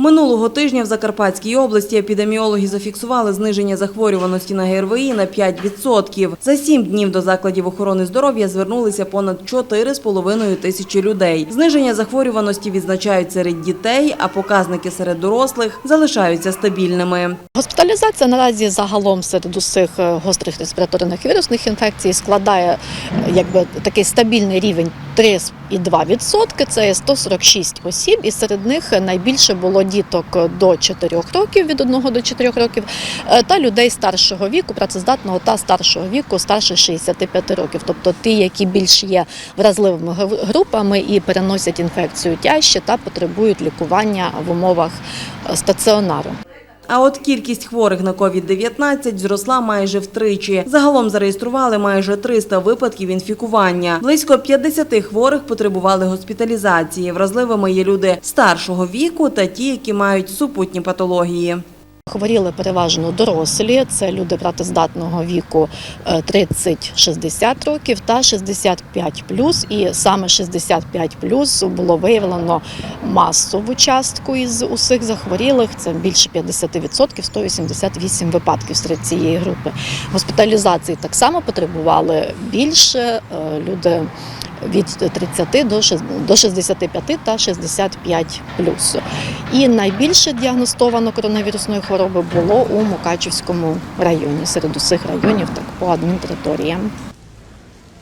Минулого тижня в Закарпатській області епідеміологи зафіксували зниження захворюваності на ГРВІ на 5%. За сім днів до закладів охорони здоров'я звернулися понад 4,5 тисячі людей. Зниження захворюваності відзначають серед дітей, а показники серед дорослих залишаються стабільними. Госпіталізація наразі загалом серед усіх е, гострих респіраторних вірусних інфекцій складає е, якби такий стабільний рівень 3,2%. Це є 146 осіб, і серед них найбільше було діток до 4 років від 1 до 4 років е, та людей старшого віку, працездатного та старшого віку, старше 65 років, тобто ті, які більш є вразливими групами і переносять інфекцію тяжче та потребують лікування в умовах е, стаціонару. А от кількість хворих на COVID-19 зросла майже втричі. Загалом зареєстрували майже 300 випадків інфікування. Близько 50 хворих потребували госпіталізації. Вразливими є люди старшого віку та ті, які мають супутні патології. Хворіли переважно дорослі, це люди працездатного віку е, 30-60 років та 65 І саме 65 було виявлено масову частку із усіх захворілих. Це більше 50%, 188 випадків серед цієї групи. Госпіталізації так само потребували більше е, люди. Від 30 до 6 до 65 та 65 плюс. І найбільше діагностовано коронавірусної хвороби було у Мукачівському районі серед усіх районів, так по адмінтериторіям.